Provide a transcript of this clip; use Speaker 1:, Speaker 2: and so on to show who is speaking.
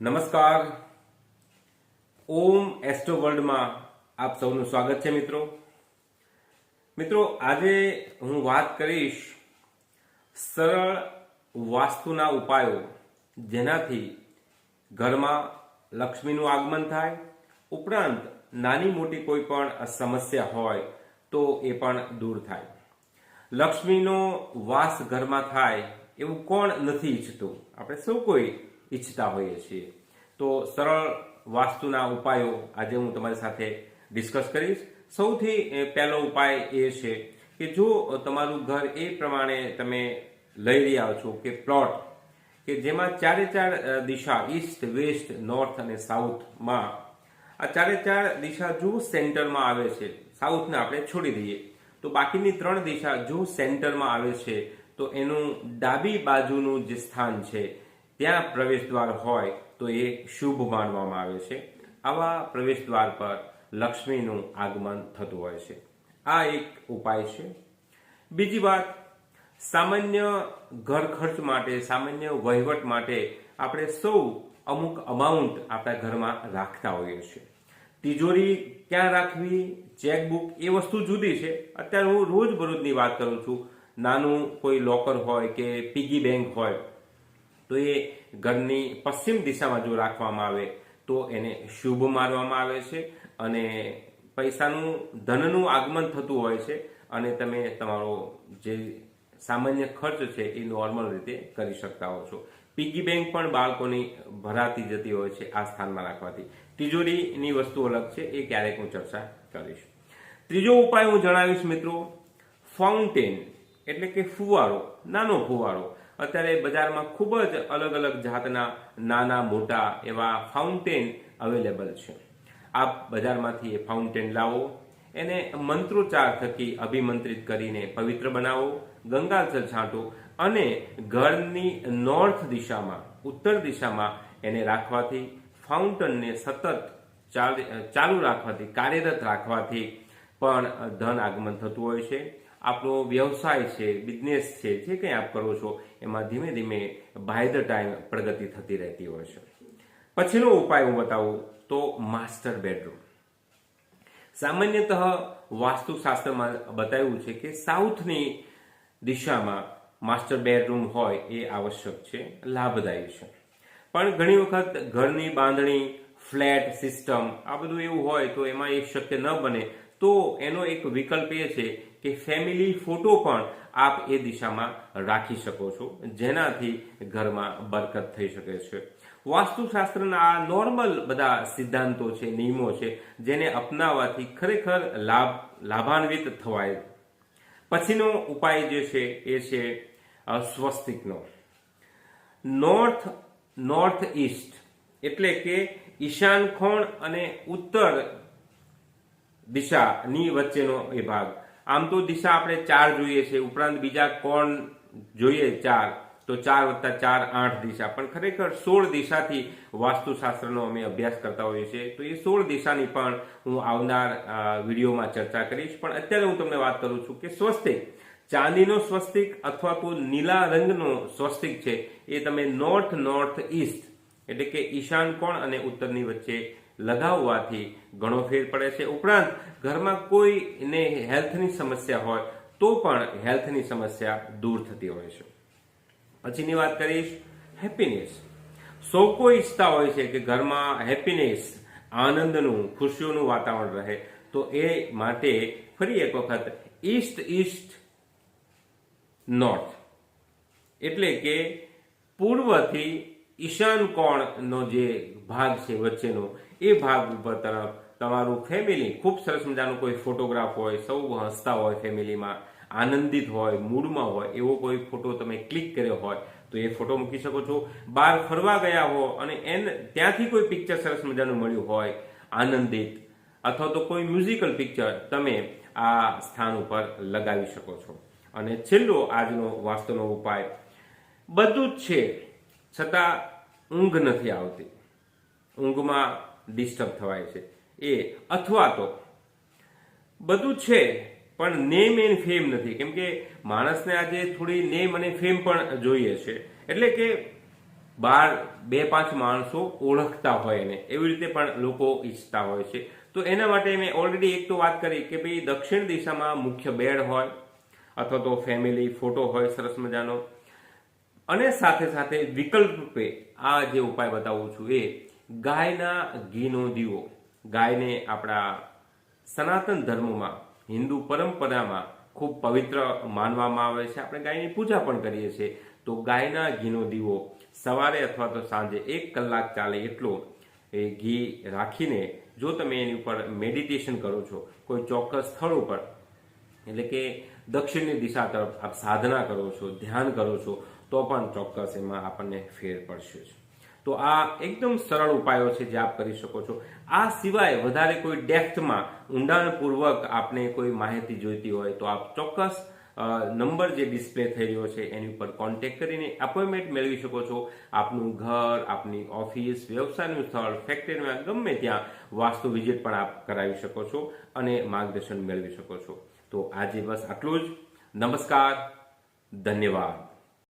Speaker 1: નમસ્કાર. ઓમ એસ્ટ્રો વર્લ્ડમાં આપ સૌનું સ્વાગત છે મિત્રો. મિત્રો, આજે હું વાત કરીશ સરળ વાસ્તુના ઉપાયો જેનાથી ઘરમાં લક્ષ્મીનું આગમન થાય, ઉપરાંત નાની મોટી કોઈ પણ સમસ્યા હોય તો એ પણ દૂર થાય. લક્ષ્મીનો વાસ ઘરમાં થાય એવું કોણ નથી ઈચ્છતું? આપણે સૌ કોઈ ઈચ્છતા હોઈએ છીએ. તો સરળ વાસ્તુના ઉપાયો આજે હું તમારી સાથે ડિસ્કસ કરીશ. સૌથી પહેલો ઉપાય એ છે કે જો તમારું ઘર એ પ્રમાણે તમે લઈ રહ્યા છો કે પ્લોટ કે જેમાં ચારે ચાર દિશા ઈસ્ટ વેસ્ટ નોર્થ અને સાઉથમાં આ ચારે ચાર દિશા જો સેન્ટરમાં આવે છે સાઉથને આપણે છોડી દઈએ, તો બાકીની ત્રણ દિશા જો સેન્ટરમાં આવે છે, તો એનું ડાબી બાજુનું જે સ્થાન છે ત્યાં પ્રવેશ દ્વાર હોય તો એ શુભ માનવામાં આવે છે. આવા પ્રવેશ દ્વાર પર લક્ષ્મીનું આગમન થતું હોય છે. આ એક ઉપાય છે. બીજી વાત, સામાન્ય ઘર ખર્ચ માટે, સામાન્ય વહીવટ માટે આપણે સૌ અમુક અમાઉન્ટ આપણા ઘરમાં રાખતા હોઈએ છીએ. તિજોરી ક્યાં રાખવી, ચેકબુક એ વસ્તુ જુદી છે. અત્યારે હું રોજબરોજની વાત કરું છું. નાનું કોઈ લોકર હોય કે પીગી બેંક હોય તો એ ઘરની પશ્ચિમ દિશામાં જો રાખવામાં આવે, તો એને શુભ માનવામાં આવે છે અને પૈસાનું, ધનનું આગમન થતું હોય છે અને તમે તમારો જે સામાન્ય ખર્ચ છે એ નોર્મલ રીતે કરી શકતા હો છો. પીગી બેંક પણ બાળકોની ભરાતી જતી હોય છે આ સ્થાનમાં રાખવાથી. તિજોરીની વસ્તુ અલગ છે, એ ક્યારેક હું ચર્ચા કરીશ. ત્રીજો ઉપાય હું જણાવીશ મિત્રો, ફાઉન્ટેન એટલે કે ફુવારો, નાનો ફુવારો. અત્યારે બજારમાં ખૂબ જ અલગ અલગ જાતના નાના, મોટા એવા ફાઉન્ટેન અવેલેબલ છે. આપ બજારમાંથી એ ફાઉન્ટેન લાવો, એને મંત્રોચ્ચાર થકી અભિમંત્રિત કરીને પવિત્ર બનાવો, ગંગાજળ છાંટો અને ઘરની નોર્થ દિશામાં, ઉત્તર દિશામાં એને રાખવાથી ફાઉન્ટનને સતત ચાલ- ચાલુ રાખવાથી, કાર્યરત રાખવાથી પણ ધન આગમન થતું હોય છે. આપણો વ્યવસાય છે બિઝનેસ છે, જે કંઈ આપ કરો છો, એમાં ધીમે ધીમે બાય ધ ટાઈમ પ્રગતિ થતી રહેતી હોય છે. પછીનો ઉપાય હું બતાવું તો માસ્ટર બેડરૂમ સામાન્યતઃ વાસ્તુશાસ્ત્રમાં બતાવ્યું છે કે સાઉથની દિશામાં માસ્ટર બેડરૂમ હોય એ આવશ્યક છે, લાભદાયી છે. પણ ઘણી વખત ઘરની બાંધણી ફ્લેટ સિસ્ટમ આ બધું એવું હોય તો એમાં એ શક્ય ન બને તો એનો એક વિકલ્પ એ છે કે ફેમિલી ફોટો પણ આપ એ દિશામાં રાખી શકો છો, જેનાથી ઘરમાં બરકત થઈ શકે છે. વાસ્તુશાસ્ત્રના આ નોર્મલ બધા સિદ્ધાંતો છે, નિયમો છે, જેને અપનાવવાથી ખરેખર લાભ, લાભાન્વિત થવાય. પછીનો ઉપાય જે છે, એ છે સ્વસ્તિકનો. નોર્થ નોર્થ ઈસ્ટ એટલે કે ઈશાન કોણ અને ઉત્તર દિશાની વચ્ચેનો એ ભાગ. આમ તો દિશા આપણે ચાર જોઈએ છે. ઉપરાંત બીજા કોણ જોઈએ ચાર? તો ચાર વત્તા ચાર આઠ દિશા. પણ ખરેખર સોળ દિશાથી વાસ્તુશાસ્ત્રનો અમે અભ્યાસ કરતા હોઈએ છીએ. તો એ સોળ દિશાની પણ હું આવનાર વિડીયોમાં ચર્ચા કરીશ. પણ અત્યારે હું તમને વાત કરું છું કે સ્વસ્તિક. ચાંદીનો સ્વસ્તિક અથવા તો નીલા રંગનો સ્વસ્તિક છે એ તમે નોર્થ નોર્થ ઈસ્ટ એટલે કે ઈશાન કોણ અને ઉત્તરની વચ્ચે લગાવવાથી ઘણો ફેર પડે છે. ઉપરાંત, ઘરમાં કોઈને હેલ્થની સમસ્યા હોય, તો પણ હેલ્થની સમસ્યા દૂર થતી હોય છે. પછીની વાત કરીશ, હેપીનેસ. સૌ કોઈ ઈચ્છતા હોય છે કે ઘરમાં હેપીનેસ, આનંદનું, ખુશીઓનું વાતાવરણ રહે, તો એ માટે ફરી એક વખત ઈસ્ટ ઈસ્ટ નોર્થ. એટલે કે પૂર્વથી ઈશાન કોણનો જે ભાગ છે વચ્ચેનો, એ ભાગ ઉપર તરફ તમારું ફેમિલી ખૂબ સરસ મજાનો કોઈ ફોટોગ્રાફ હોય, સૌ હસતા હોય ફેમિલીમાં આનંદિત હોય મૂડમાં હોય, એવો કોઈ ફોટો તમે ક્લિક કર્યો હોય, તો એ ફોટો મૂકી શકો છો. બહાર ફરવા ગયા હો અને એન, ત્યાંથી કોઈ પિક્ચર સરસ મજાનું મળ્યું હોય, આનંદિત, અથવા તો કોઈ મ્યુઝિકલ પિક્ચર તમે આ સ્થાન ઉપર લગાવી શકો છો. અને છેલ્લો આજનો વાસ્તુનો ઉપાય, બધું જ છે. છતાં ઊંઘ નથી આવતી. ઊંઘમાં ડિસ્ટર્બ થવાય છે. એ અથવા તો બધું છે, પણ નેમ એન્ડ ફેમ નથી. કેમ કે માણસને આજે થોડી નેમ અને ફેમ પણ જોઈએ છે. એટલે કે બાર, બે, પાંચ માણસો ઓળખતા હોય એને. એવી રીતે પણ લોકો ઈચ્છતા હોય છે. તો એના માટે મેં ઓલરેડી એક તો વાત કરી કે ભાઈ દક્ષિણ દિશામાં મુખ્ય બેડ હોય, અથવા તો ફેમિલી ફોટો હોય, સરસ મજાનો. અને સાથે સાથે વિકલ્પ રૂપે આ જે ઉપાય બતાવું છું એ ગાયના ઘીનો દીવો. ગાયને આપણા સનાતન ધર્મમાં, હિન્દુ પરંપરામાં ખૂબ પવિત્ર માનવામાં આવે છે. આપણે ગાયની પૂજા પણ કરીએ છીએ. તો ગાયના ઘીનો દીવો સવારે અથવા તો સાંજે એક કલાક ચાલે એટલો એ ઘી રાખીને જો તમે એની ઉપર મેડિટેશન કરો છો, કોઈ ચોક્કસ સ્થળ ઉપર, એટલે કે દક્ષિણની દિશા તરફ આપ સાધના કરો છો, ધ્યાન કરો છો તો પણ ચોક્કસ એમાં આપણને ફેર પડશે તો આ એકદમ સરળ ઉપાયો છે જે આપ કરી શકો છો. આ સિવાય વધારે કોઈ ડેપ્થમાં ઊંડાણપૂર્વક આપને કોઈ માહિતી જોઈતી હોય તો આપ ચોક્કસ નંબર જે ડિસ્પ્લે થઈ રહ્યો છે એની ઉપર કોન્ટેક્ટ કરીને એપોઇન્ટમેન્ટ મેળવી શકો છો. આપનું ઘર, આપની ઓફિસ વ્યવસાયનું સ્થળ ફેક્ટરીમાં ગમે ત્યાં વાસ્તુ વિઝિટ પણ આપ કરાવી શકો છો અને માર્ગદર્શન મેળવી શકો છો. તો આજે બસ આટલું જ. નમસ્કાર. ધન્યવાદ.